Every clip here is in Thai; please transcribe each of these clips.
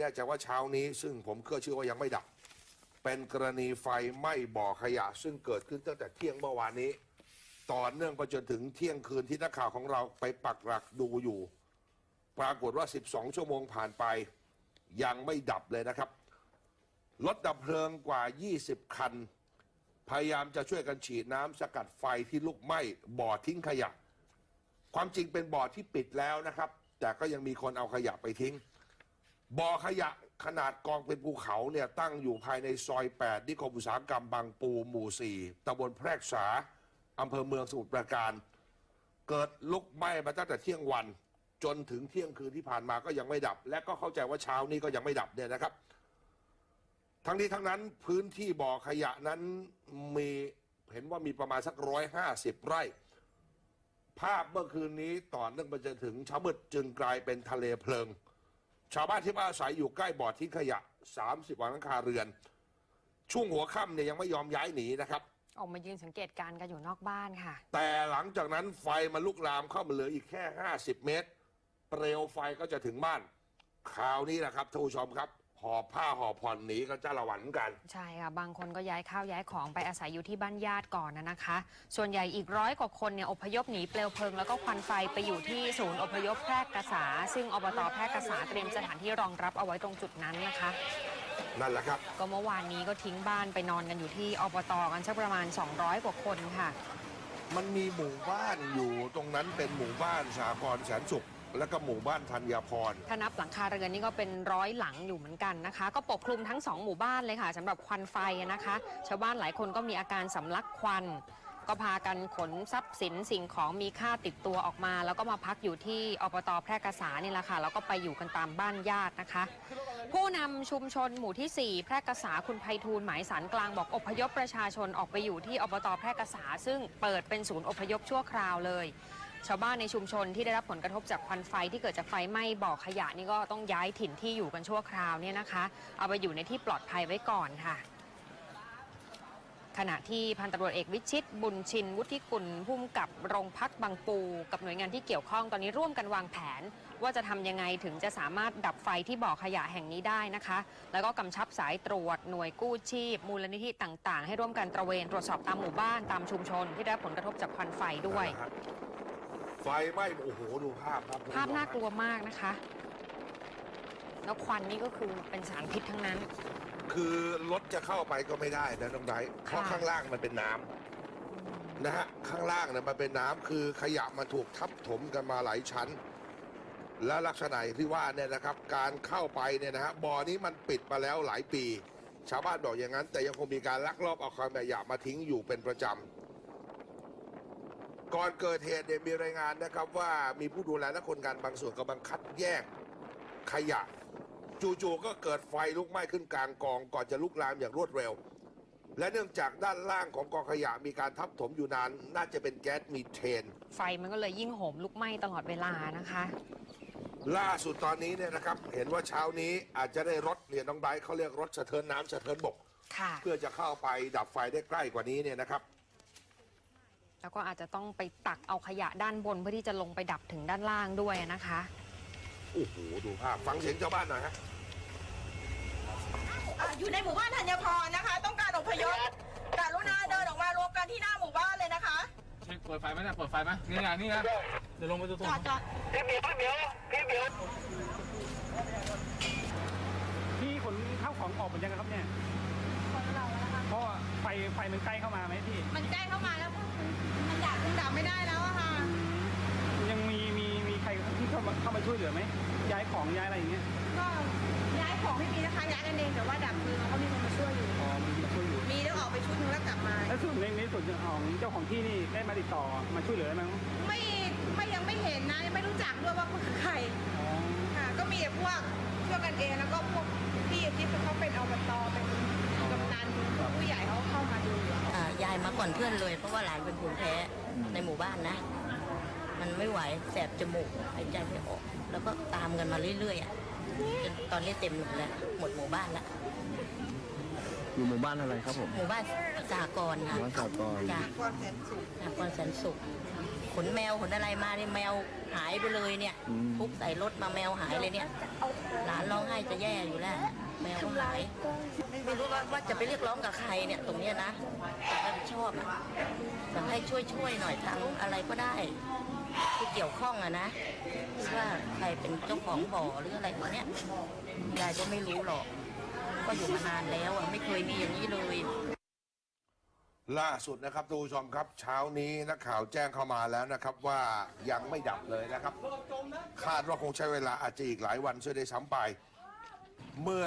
แน่ใจว่าเช้านี้ซึ่งผมเชื่อว่ายังไม่ดับ เป็นกรณีไฟไหม้บ่อขยะ ซึ่งเกิดขึ้นตั้งแต่เที่ยงเมื่อวานนี้ ต่อเนื่องไปจนถึงเที่ยงคืนที่นักข่าวของเราไปปักหลักดูอยู่ ปรากฏว่า 12 ชั่วโมงผ่านไป ยังไม่ดับเลยนะครับรถดับเพลิงกว่า 20 คัน พยายามจะช่วยกันฉีดน้ำสกัดไฟที่ลุกไหม้บ่อทิ้งขยะ ความจริงเป็นบ่อที่ปิดแล้วนะครับ แต่ก็ยังมีคนเอาขยะไปทิ้ง บ่อขยะขนาดกองเป็นภูเขาเนี่ยตั้งอยู่ภายในซอย 8 นิคมอุตสาหกรรมบางปูหมู่ 4ตำบลแพรกษาอำเภอเมืองสมุทรปราการ เกิดลุกไหม้มาตั้งแต่เที่ยงวัน จนถึงเที่ยงคืนที่ผ่านมาก็ยังไม่ดับ และก็เข้าใจว่าเช้านี้ก็ยังไม่ดับเนี่ยนะครับ ทั้งนี้ทั้งนั้นพื้นที่บ่อขยะนั้นมีเห็นว่ามีประมาณสักร้อยห้าสิบไร่ ภาพเมื่อคืนนี้ต่อเนื่องไปจนถึงเช้ามืดจึงกลายเป็นทะเลเพลิง ชาวบ้านที่มาอาศัยอยู่ใกล้บ่อทิ้งขยะ 30หลังคาเรือน ช่วงหัวค่ำเนี่ยยังไม่ยอมย้ายหนีนะครับ ออกมายืนสังเกตการณ์กันอยู่นอกบ้านค่ะ แต่หลังจากนั้นไฟมันลุกลามเข้ามาเหลืออีกแค่ 50 เมตร เปลวไฟก็จะถึงบ้านคราวนี้นะครับท่านผู้ชมครับ หอบผ้าหอบผ่อนหนีก็จะระหวันกัน ใช่ค่ะ บางคนก็ย้ายข้าวย้ายของไปอาศัยอยู่ที่บ้านญาติก่อนนะนะคะ ส่วนใหญ่อีกร้อยกว่าคนเนี่ยอพยพหนีเปลวเพลิงแล้วก็ควันไฟไปอยู่ที่ศูนย์อพยพแพร่กษา ซึ่งอบตแพร่กษาเตรียมสถานที่รองรับเอาไว้ตรงจุดนั้นนะคะ นั่นแหละครับ ก็เมื่อวานนี้ก็ทิ้งบ้านไปนอนกันอยู่ที่อบตกันสักประมาณ 200 กว่าคนค่ะ มันมีหมู่บ้านอยู่ตรงนั้นเป็นหมู่บ้านสากรณ์แสนสุข และก็หมู่บ้านธัญพร ถ้านับหลังคาเรือนนี่ก็เป็นร้อยหลังอยู่เหมือนกันนะคะ ก็ปกคลุมทั้งสองหมู่บ้านเลยค่ะสำหรับควันไฟนะคะ ชาวบ้านหลายคนก็มีอาการสำลักควัน ก็พากันขนทรัพย์สินสิ่งของมีค่าติดตัวออกมา แล้วก็มาพักอยู่ที่อบตแพร่กษานี่แหละค่ะแล้วก็ไปอยู่กันตามบ้านญาตินะคะ ผู้นำชุมชนหมู่ที่ 4 แพร่กษาคุณไพฑูรย์หมายสารกลางบอกอพยพประชาชนออกไปอยู่ที่อบตแพร่กษา ซึ่งเปิดเป็นศูนย์อพยพชั่วคราวเลย ชาวบ้านในชุมชนที่ได้รับผลกระทบจากควันไฟที่เกิดจากไฟไหม้บ่อขยะนี่ก็ต้องย้ายถิ่นที่อยู่กันชั่วคราวเนี่ยนะคะ เอาไปอยู่ในที่ปลอดภัยไว้ก่อนค่ะขณะที่พันตำรวจเอกวิชิต บุญชิน วุฒิกุลพุ่มกับโรงพักบางปู กับหน่วยงานที่เกี่ยวข้องตอนนี้ร่วมกันวางแผน ว่าจะทำยังไงถึงจะสามารถดับไฟที่บ่อขยะแห่งนี้ได้นะคะ แล้วก็กำชับสายตรวจหน่วยกู้ชีพ มูลนิธิต่าง ๆ ให้ร่วมกันตระเวนตรวจสอบตามหมู่บ้านตามชุมชน ที่ได้รับผลกระทบจากควันไฟด้วย ไฟไหม้โอ้โหดูภาพครับภาพน่ากลัวมากนะคะ แล้วควันนี่ก็คือเป็นสารพิษทั้งนั้น คือรถจะเข้าไปก็ไม่ได้นะน้องไดร์เพราะค่ะข้างล่างมันเป็นน้ำนะฮะข้างล่างเนี่ยมันเป็นน้ำคือขยะมันถูกทับถมกันมาหลายชั้น และลักษณะที่ว่าเนี่ยนะครับ การเข้าไปเนี่ยนะฮะบ่อนี้มันปิดมาแล้วหลายปี ชาวบ้านบอกอย่างนั้น แต่ยังคงมีการลักลอบเอาขยะมาทิ้งอยู่เป็นประจำ ก่อนเกิดเหตุเนี่ยมีรายงานนะครับว่ามีผู้ดูแลและคนงานบางส่วนกำลังคัดแยกขยะ จู่ๆก็เกิดไฟลุกไหม้ขึ้นกลางกอง ก่อนจะลุกลามอย่างรวดเร็ว และเนื่องจากด้านล่างของกองขยะมีการทับถมอยู่นาน น่าจะเป็นแก๊สมีเทน ไฟมันก็เลยยิ่งโหมลุกไหม้ตลอดเวลานะคะ ล่าสุดตอนนี้เนี่ยนะครับเห็นว่าเช้านี้อาจจะได้รถเรียนน้องไบร์ทเขาเรียกรถสะเทินน้ำสะเทินบก ค่ะ เพื่อจะเข้าไปดับไฟได้ใกล้กว่านี้เนี่ยนะครับ แล้วก็อาจจะต้องไปตักเอาขยะด้านบนเพื่อที่จะลงไปดับถึงด้านล่างด้วยนะคะ โอ้โห ดูภาพ ฟังเสียงชาวบ้านหน่อยฮะอยู่ในหมู่บ้านธัญพรนะคะ ต้องการอพยพกาลุนาเดินออกมารวมกันที่หน้าหมู่บ้านเลยนะคะเปิดไฟไหมนะเปิดไฟไหมนี่นะนี่นะเดี๋ยวลงไปดูตรงจอดพี่เบียวพี่เบียวพี่เบียวพี่ขนข้าวของออกเหมือนกันครับเนี่ยคนเราแล้วนะคะเพราะไฟไฟมันใกล้เข้ามาไหมพี่ มันใกล้เข้ามาแล้ว มันดับมันดับไม่ได้แล้วอะค่ะ ยังมีมีมีใครที่เข้ามาเข้ามาช่วยเหลือไหมย้ายของย้ายอะไรอย่างเงี้ยก็ย้ายของไม่มีนะคะย้ายกันเองแต่ว่าดับเพลิงเขามีคนมาช่วยอยู่ อ๋อมันมาช่วยอยู่มีแล้วออกไปชุดนึงแล้วกลับมา แล้วส่วนในในส่วนของเจ้าของที่นี่ได้มาติดต่อมาช่วยเหลือไหมมั้งไม่ไม่ยังไม่เห็นนะยังไม่รู้จักด้วยว่าคือใครอ๋อค่ะ ก็มีแต่พวกช่วยกันเองแล้วก็พวกพี่ที่เขาเป็นอบตเป็นกำนันผู้ใหญ่เขาเข้ามาดูอ่า ยายมาก่อนเพื่อนเลย เพราะว่าหลานเป็นภูมิแพ้ในหมู่บ้านนะ มันไม่ไหวแสบจมูกหายใจไม่ออก แล้วก็ตามกันมาเรื่อยๆอะจนตอนนี้เต็มหมดแล้วหมดหมู่บ้านแล้วอยู่หมู่บ้านอะไรครับผมหมู่บ้านสากรณ์หค่ะมู่บ้านสากรณ์ จากความแสนสุขสากรณ์แสนสุข ขนแมวขนอะไรมาเนี่ยแมวหายไปเลยเนี่ยทุบใส่รถมาแมวหายเลยเนี่ยหลานร้องไห้จะแย่อยู่แล้ว แมวก็หายไม่รู้ว่าว่าจะไปเรียกร้องกับใครเนี่ย ตรงเนี้ยนะแต่รับผิดชอบอะอยากให้ช่วยช่วยๆหน่อยทางอะไรก็ได้ ที่เกี่ยวข้องอะนะว่าใครเป็นเจ้าของบ่อหรืออะไรตัวเนี้ยยายก็ไม่รู้หรอก ก็อยู่มานานแล้วอะไม่เคยมีอย่างนี้เลย ล่าสุดนะครับทุกผู้ชมครับ เช้านี้นักข่าวแจ้งเข้ามาแล้วนะครับว่ายังไม่ดับเลยนะครับ คาดว่าคงใช้เวลาอาจจะอีกหลายวันช่วยได้ซ้ำไป เมื่อ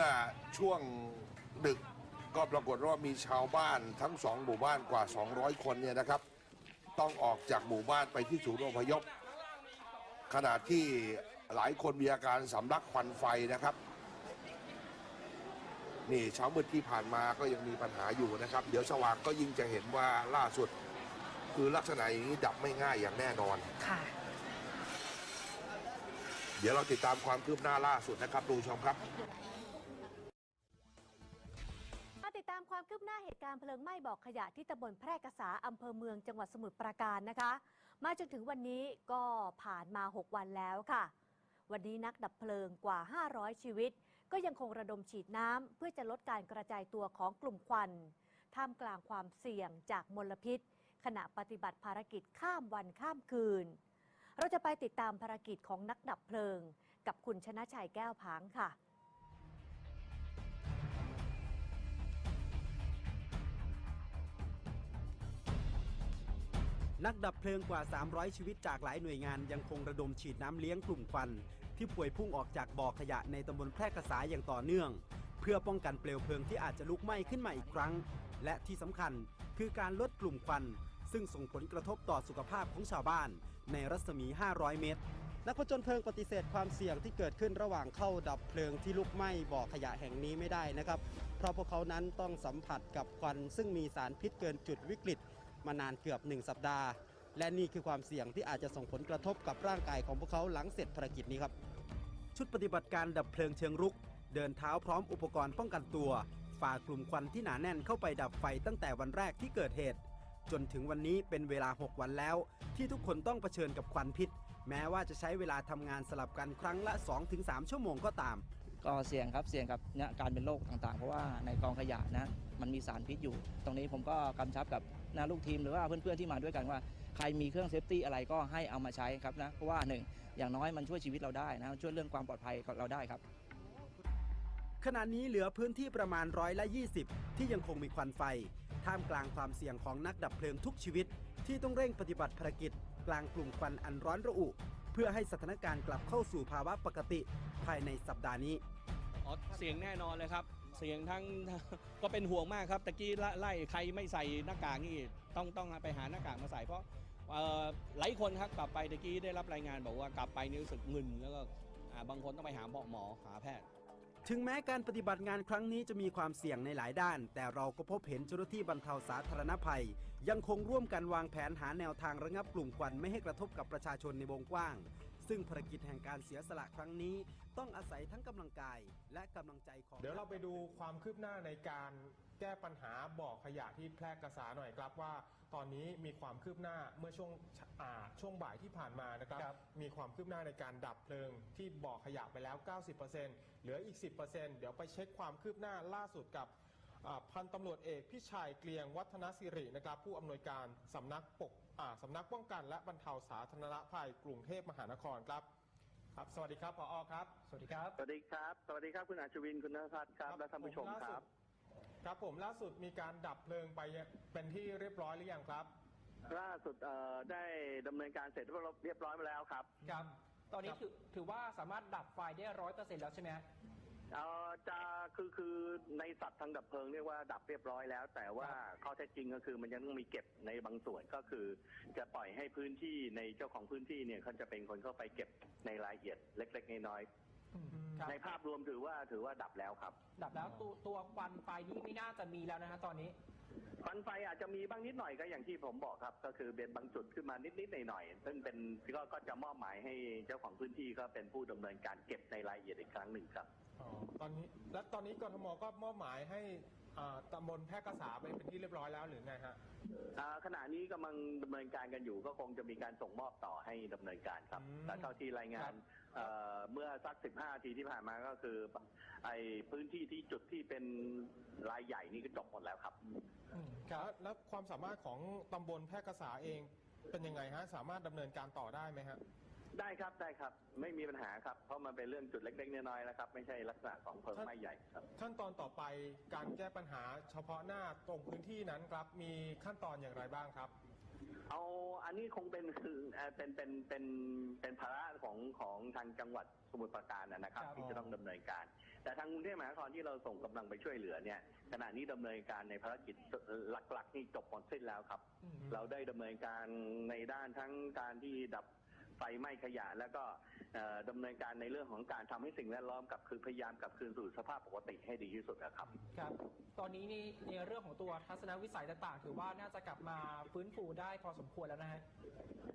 ช่วงดึกก็ปรากฏว่ามีชาวบ้านทั้งสองหมู่บ้านกว่า 200 คนเนี่ยนะครับ ต้องออกจากหมู่บ้านไปที่ศูนย์อพยพขณะที่หลายคนมีอาการสำลักควันไฟนะครับ นี่เช้ามืดที่ผ่านมาก็ยังมีปัญหาอยู่นะครับ เดี๋ยวสว่างก็ยิ่งจะเห็นว่าล่าสุด คือลักษณะอย่างนี้ดับไม่ง่ายอย่างแน่นอน ค่ะ เดี๋ยวเราติดตามความคืบหน้าล่าสุดนะครับดูชมครับ มาติดตามความคืบหน้าเหตุการณ์เพลิงไหม้บ่อขยะที่ตำบลแพร่กษาอำเภอเมืองจังหวัดสมุทรปราการนะคะ มาจนถึงวันนี้ก็ผ่านมา 6 วันแล้วค่ะ วันนี้นักดับเพลิงกว่า 500 ชีวิต ก็ยังคงระดมฉีดน้ำเพื่อจะลดการกระจายตัวของกลุ่มควัน ท่ามกลางความเสี่ยงจากมลพิษ ขณะปฏิบัติภารกิจข้ามวันข้ามคืน เราจะไปติดตามภารกิจของนักดับเพลิง กับคุณชนะชัยแก้วผางค่ะนักดับเพลิงกว่า 300 ชีวิตจากหลายหน่วยงานยังคงระดมฉีดน้ำเลี้ยงกลุ่มควัน ที่ป่วยพุ่งออกจากบ่อขยะในตำบลแพร่กษาอย่างต่อเนื่อง เพื่อป้องกันเปลวเพลิงที่อาจจะลุกไหม้ขึ้นมาอีกครั้ง และที่สำคัญคือการลดกลุ่มควัน ซึ่งส่งผลกระทบต่อสุขภาพของชาวบ้าน ในรัศมี 500 เมตร นักผจญเพลิงปฏิเสธความเสี่ยงที่เกิดขึ้นระหว่างเข้าดับเพลิงที่ลุกไหม้บ่อขยะแห่งนี้ไม่ได้นะครับ เพราะพวกเขานั้นต้องสัมผัสกับควัน ซึ่งมีสารพิษเกินจุดวิกฤต มานานเกือบ 1 สัปดาห์และนี่คือความเสี่ยงที่อาจจะส่งผลกระทบกับร่างกายของพวกเขาหลังเสร็จภารกิจนี้ครับ ชุดปฏิบัติการดับเพลิงเชิงรุก เดินเท้าพร้อมอุปกรณ์ป้องกันตัว ฝ่ากลุ่มควันที่หนาแน่นเข้าไปดับไฟตั้งแต่วันแรกที่เกิดเหตุ จนถึงวันนี้เป็นเวลา 6 วันแล้ว ที่ทุกคนต้องเผชิญกับควันพิษ แม้ว่าจะใช้เวลาทำงานสลับกันครั้งละ 2-3 ชั่วโมงก็ตาม ก็เสี่ยงครับเสี่ยงกับเนี่ยการเป็นโรคต่างๆ เพราะว่าในกองขยะนะมันมีสารพิษอยู่ ตรงนี้ผมก็กำชับกับนะลูกทีมหรือว่าเพื่อนๆที่มาด้วยกันว่าใครมีเครื่องเซฟตี้อะไรก็ให้เอามาใช้ครับนะเพราะว่าหนึ่งอย่างน้อยมันช่วยชีวิตเราได้นะช่วยเรื่องความปลอดภัยเราได้ครับ ขณะนี้เหลือพื้นที่ประมาณร้อยละ20 ที่ยังคงมีควันไฟ ท่ามกลางความเสี่ยงของนักดับเพลิงทุกชีวิต ที่ต้องเร่งปฏิบัติภารกิจ กลางกลุ่มควันอันร้อนระอุ พื่อให้สถานการณ์กลับเข้าสู่ภาวะปกติภายในสัปดาห์นี้อ๋อเสียงแน่นอนเลยครับ เสียงทั้งก็เป็นห่วงมากครับตะกี้ไล่ใครไม่ใส่หน้ากากนี่ต้องต้องไปหาหน้ากากมาใส่เพราะหลายคนครับกลับไปตะกี้ได้รับรายงานบอกว่ากลับไปนี่รู้สึกมึนแล้วก็บางคนต้องไปหาหมอหาแพทย์ ถึงแม้การปฏิบัติงานครั้งนี้จะมีความเสี่ยงในหลายด้าน แต่เราก็พบเห็นเจ้าหน้าที่บรรเทาสาธารณภัย ยังคงร่วมกันวางแผนหาแนวทางระงับกลุ่มควันไม่ให้กระทบกับประชาชนในวงกว้าง ซึ่งภารกิจแห่งการเสียสละครั้งนี้ ต้องอาศัยทั้งกำลังกายและกำลังใจของ เดี๋ยวเราไปดูความคืบหน้าในการ แก้ปัญหาบ่อขยะที่แพร่กษาหน่อยครับว่า ตอนนี้มีความคืบหน้าเมื่อช่วงอ่าช่วงบ่ายที่ผ่านมานะครับมีความคืบหน้าในการดับเพลิงที่บ่อขยะไปแล้ว 90%เหลืออีก 10%เดี๋ยวไปเช็คความคืบหน้าล่าสุดกับอ่าพันตำรวจเอกพิชัยเกลียงวัฒนสิรินะครับผู้อำนวยการสำนักปกอ่าสำนักป้องกันและบรรเทาสาธารณภัยกรุงเทพมหานครครับครับ สวัสดีครับผอครับ สวัสดีครับ สวัสดีครับ สวัสดีครับคุณอาชวินคุณนภัทรครับ และท่านผู้ชมล่าคสุรัดบ ครับผมล่าสุดมีการดับเพลิงไปเป็นที่เรียบร้อยหรือยังครับ ล่าสุดเอ่อได้ดำเนินการเสร็จเรียบร้อยมาแล้วครับครับ ตอนนี้ครับถือถือว่าสามารถดับไฟได้ร้อยเปอร์เซ็นต์แล้วใช่ไหมฮะ เอ่อจะคือคือในสัตว์ทางดับเพลิงเรียกว่าดับเรียบร้อยแล้ว แต่ว่าข้อเท็จจริงก็คือมันยังต้องมีเก็บในบางส่วนก็คือ จะปล่อยให้พื้นที่ในเจ้าของพื้นที่เนี่ยเขาจะเป็นคนเข้าไปเก็บในรายละเอียดเล็ก ๆ น้อย ครับๆในภาพรวมถือว่าถือว่าดับแล้วครับ ดับแล้วตัวตัวควันไฟนี่ไม่น่าจะมีแล้วนะฮะตอนนี้ ควันไฟอาจจะมีบ้างนิดหน่อยก็อย่างที่ผมบอกครับ ก็คือเป็นบางจุดขึ้นมานิดๆหน่อยๆซึ่งเป็นก็ก็จะมอบหมายให้เจ้าของพื้นที่ก็เป็นผู้ดำเนินการเก็บในรายละเอียดอีกครั้งหนึ่งครับ อ๋อตอนนี้และตอนนี้กทมก็มอบหมายให้อ่าตำบลแพร่กษาไปเป็นที่เรียบร้อยแล้วหรือไงฮะ อ่าขณะนี้กำลังดำเนินการกันอยู่ก็คงจะมีการส่งมอบต่อให้ดำเนินการครับอืมแต่เท่าที่รายงาน เอ่อเมื่อสัก15นาทีที่ผ่านมาก็คือ ไอ้พื้นที่ที่จุดที่เป็นรายใหญ่นี่ก็จบหมดแล้วครับครับแล้วความสามารถของตำบลแพร่กษาเองเป็นยังไงฮะสามารถดำเนินการต่อได้ไหมฮะ ได้ครับได้ครับ ไม่มีปัญหาครับ เพราะมันเป็นเรื่องจุดเล็กๆน้อยๆนะครับ ไม่ใช่ลักษณะของเพลิงไหม้ใหญ่ครับ ขั้นตอนต่อไปการแก้ปัญหาเฉพาะหน้าตรงพื้นที่นั้นครับ มีขั้นตอนอย่างไรบ้างครับ เอาอันนี้คงเป็นคือเอ่อเป็นเป็นเป็นเป็นภาระของของทางจังหวัดสมุทรปราการนะนะครับ ครับที่จะต้องดำเนินการ แต่ทางกรุงเทพมหานครที่เราส่งกำลังไปช่วยเหลือเนี่ยขณะนี้ดำเนินการในภารกิจหลักๆนี่จบหมดสิ้นแล้วครับเราได้ดำเนินการในด้านทั้งการที่ดับ ไฟไหม้ขยะ แล้วก็เอ่อดำเนินการในเรื่องของการทำให้สิ่งแวดล้อมกลับคือพยายามกลับคืนสู่สภาพปกติให้ดีที่สุดนะครับ ครับ ตอนนี้นี่ในเรื่องของตัวทัศนวิสัยต่างๆ ถือว่าน่าจะกลับมาฟื้นฟูได้พอสมควรแล้วนะฮะ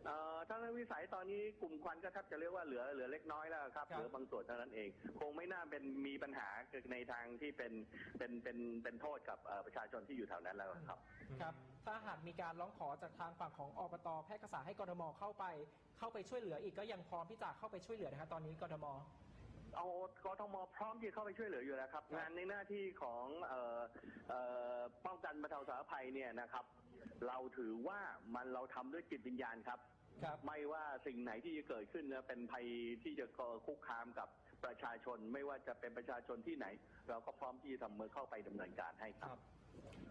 เอ่อทั้งวิสัยตอนนี้กลุ่มควันก็แทบจะเรียกว่าเหลือเหลือเล็กน้อยแล้วครับครับเหลือบางส่วนเท่านั้นเอง คงไม่น่าเป็นมีปัญหาในทางที่เป็นเป็นเป็นเป็นโทษกับเอ่อประชาชนที่อยู่แถวนั้นแล้วครับ ครับ ถ้าหากมีการร้องขอจากทางฝั่งของอบตแพร่กษาให้กทมเข้าไป เข้าไปช่วยเหลืออีกก็ยังพร้อมที่จะเข้าไปช่วยเหลือนะฮะตอนนี้กทม เอากทมพร้อมที่จะเข้าไปช่วยเหลืออยู่แล้วครับ งานในหน้าที่ของเอ่อเอ่อป้องกันบรรเทาสาธารณภัยเนี่ยนะครับ เราถือว่ามันเราทำด้วยจิตวิญญาณครับ ครับ ไม่ว่าสิ่งไหนที่จะเกิดขึ้นนะเป็นภัยที่จะคุกคามกับประชาชน ไม่ว่าจะเป็นประชาชนที่ไหน เราก็พร้อมที่จะทำมือเข้าไปดำเนินการให้ครับ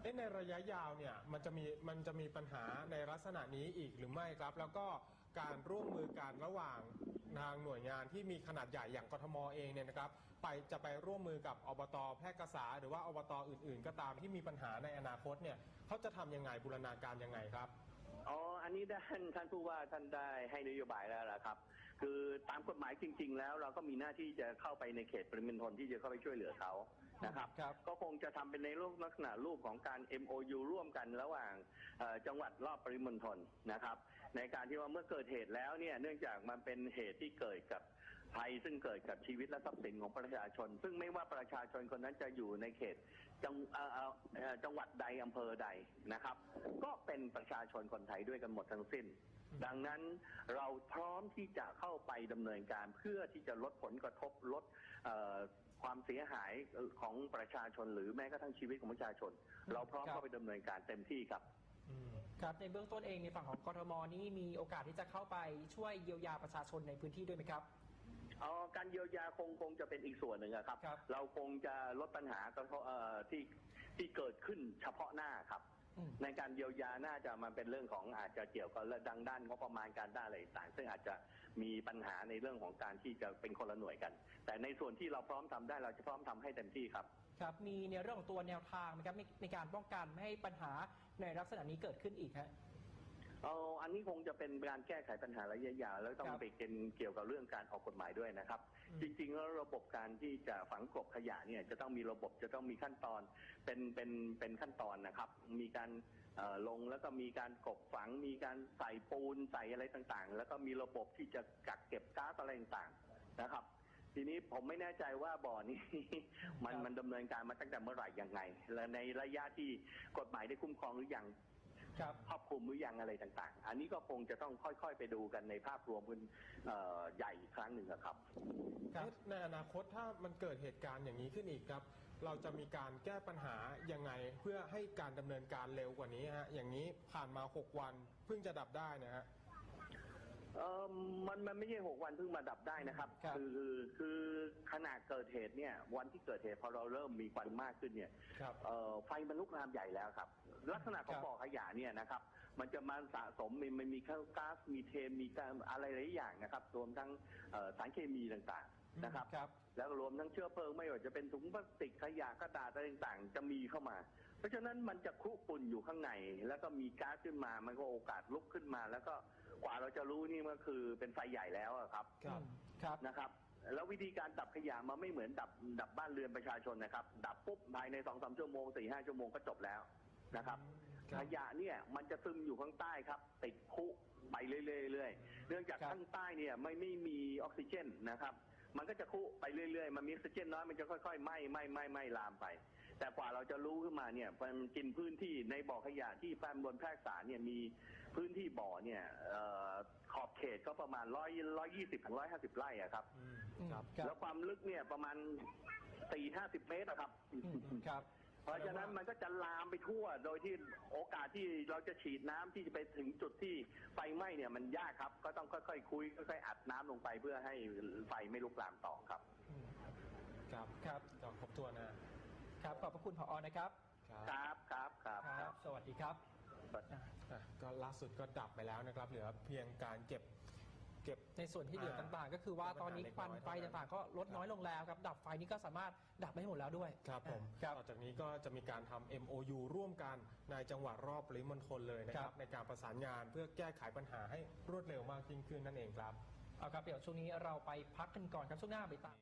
เอ๊ะในระยะยาวเนี่ยมันจะมีมันจะมีปัญหาในลักษณะนี้อีกหรือไม่ครับ แล้วก็การร่วมมือกันระหว่างทางหน่วยงานที่มีขนาดใหญ่อย่างกทมเองเนี่ยนะครับ ไปจะไปร่วมมือกับอบตแพร่กษา หรือว่าอบตอื่น ๆ ก็ตามที่มีปัญหาในอนาคตเนี่ยเขาจะทำยังไงบูรณาการยังไงครับ อ๋อ อันนี้ด้านท่านผู้ว่าท่านได้ให้นโยบายแล้วละครับ คือตามกฎหมายจริง ๆ แล้วเราก็มีหน้าที่จะเข้าไปในเขตปริมณฑลที่จะเข้าไปช่วยเหลือเขานะครับ ครับก็คงจะทำเป็นในรูปลักษณะรูปของการ MOU ร่วมกันระหว่างเอ่อจังหวัดรอบปริมณฑลนะครับ ในการที่ว่าเมื่อเกิดเหตุแล้วเนี่ยเนื่องจากมันเป็นเหตุที่เกิดกับ ภัยซึ่งเกิดกับชีวิตและทรัพย์สินของประชาชน ซึ่งไม่ว่าประชาชนคนนั้นจะอยู่ในเขตจังจังหวัดใดอำเภอใดนะครับ ก็เป็นประชาชนคนไทยด้วยกันหมดทั้งสิ้น ดังนั้นเราพร้อมที่จะเข้าไปดำเนินการเพื่อที่จะลดผลกระทบลดความเสียหายของประชาชน หรือแม้กระทั่งชีวิตของประชาชน เราพร้อมเข้าไปดำเนินการเต็มที่ครับครับในเบื้องต้นเองในฝั่งของกทมนี่มีโอกาสที่จะเข้าไปช่วยเยียวยาประชาชนในพื้นที่ด้วยไหมครับ อ๋อการเยียวยาคงคงจะเป็นอีกส่วนหนึ่งอะครับ ครับเราคงจะลดปัญหากระทบเอ่อที่ที่เกิดขึ้นเฉพาะหน้าครับ อืม ในการเยียวยาน่าจะมันเป็นเรื่องของอาจจะเกี่ยวกับเรื่องดังด้านงบประมาณการด้านอะไรต่างๆซึ่งอาจจะมีปัญหาในเรื่องของการที่จะเป็นคนละหน่วยกัน แต่ในส่วนที่เราพร้อมทำได้เราจะพร้อมทำให้เต็มที่ครับ ครับ มีในเรื่องของตัวแนวทางไหมครับในในการป้องกันไม่ให้ปัญหาในลักษณะนี้เกิดขึ้นอีกฮะ เอาอันนี้คงจะเป็นการแก้ไขปัญหาระยะยาวแล้วต้องครับไปเป็นเกี่ยวกับเรื่องการออกกฎหมายด้วยนะครับ อืม จริงๆแล้วระบบการที่จะฝังกลบขยะเนี่ยจะต้องมีระบบจะต้องมีขั้นตอนเป็นเป็นเป็นขั้นตอนนะครับ มีการเอ่อลงแล้วก็มีการกลบฝัง มีการใส่ปูนใส่อะไรต่างๆ แล้วก็มีระบบที่จะกักเก็บก๊าซอะไรต่างๆนะครับ ทีนี้ผมไม่แน่ใจว่าบ่อนี้ มันครับ มันดำเนินการมาตั้งแต่เมื่อไหร่ยังไง และในระยะที่กฎหมายได้คุ้มครองหรือยัง ครับครอบคลุมหรือยังอะไรต่าง ๆ อันนี้ก็คงจะต้องค่อยๆ ไปดูกันในภาพรวมกันเอ่อใหญ่อีกครั้งหนึ่งอะครับเอ๊ะในอนาคตถ้ามันเกิดเหตุการณ์อย่างนี้ขึ้นอีกครับ เราจะมีการแก้ปัญหายังไงเพื่อให้การดำเนินการเร็วกว่านี้ฮะอย่างนี้ผ่านมา 6 วันเพิ่งจะดับได้นะฮะ เออมันมันไม่ใช่หกวันเพิ่งมาดับได้นะครับครับคือคือขนาดเกิดเหตุเนี่ย วันที่เกิดเหตุพอเราเริ่มมีควันมากขึ้นเนี่ยครับเอ่อไฟมันลุกลามใหญ่แล้วครับ ลักษณะของครับบ่อขยะเนี่ยนะครับ มันจะมาสะสมมันมันมีก๊าซมีเทนมีการอะไรหลายอย่างนะครับรวมทั้งเอ่อสารเคมีต่างๆนะครับ ครับ แล้วก็รวมทั้งเชื้อเพลิงไม่ว่าจะเป็นถุงพลาสติกขยะกระดาษอะไรต่างๆ จะมีเข้ามาเพ ราะฉะนั้นมันจะคลุปุ่นอยู่ข้างในแล้วก็มีก๊าซขึ้นมา มันก็โอกาสลุกขึ้นมา แล้วก็กว่าเราจะรู้นี่มันคือเป็นไฟใหญ่แล้วอะครับ ครับครับนะครับ แล้ววิธีการดับขยะมันไม่เหมือนดับดับบ้านเรือนประชาชนนะครับ ดับปุ๊บภายในสองสามชั่วโมงสี่ห้าชั่วโมงก็จบแล้วนะครับครับขยะเนี่ยมันจะซึมอยู่ข้างใต้ครับ ติดคุไปเรื่อยๆเนื่องจากครับข้างใต้เนี่ยไม่ไม่มีออกซิเจนนะครับ มันก็จะคุไปเรื่อยๆ มันมีออกซิเจนน้อยมันจะค่อยๆไหม้ไหม้ไหม้ไหม้ลามไป แต่กว่าเราจะรู้ขึ้นมาเนี่ยมันกินพื้นที่ในบ่อขยะที่แฟมบนแพรกษาเนี่ยมีพื้นที่บ่อเนี่ยเอ่อขอบเขตก็ประมาณร้อยร้อยยี่สิบถึงร้อยห้าสิบไร่อะครับอืมอืมครับครับแล้วความลึกเนี่ยประมาณสี่ห้าสิบเมตรอะครับ อืมครับ เพราะฉะนั้นมันก็จะลามไปทั่ว โดยที่โอกาสที่เราจะฉีดน้ำที่จะไปถึงจุดที่ไฟไหม้เนี่ยมันยากครับ ก็ต้องค่อยๆคุยค่อยๆอัดน้ำลงไปเพื่อให้ไฟไม่ลุกลามต่อครับอืมครับครับก็ครบถ้วนนะ ครับขอบพระคุณผอนะครับครับครับครับครับครับสวัสดีครับ อะก็ล่าสุดก็ดับไปแล้วนะครับ เหลือเพียงการเก็บเก็บ ในส่วนที่เหลือต่างๆ ก็คือว่าตอนนี้ควันไฟต่างๆ ก็ลดน้อยลงแล้วครับ ดับไฟนี่ก็สามารถดับได้หมดแล้วด้วยครับผมครับ ต่อจากนี้ก็จะมีการทำ MOU ร่วมกันในจังหวัดรอบปริมณฑลเลยนะคครัรับ บ ในการประสานงานเพื่อแก้ไขปัญหาให้รวดเร็วมากยิ่งขึ้นนั่นเองครับ เอาครับเดี๋ยวช่วงนี้เราไปพักกันก่อนครับช่วงหน้าไปตาม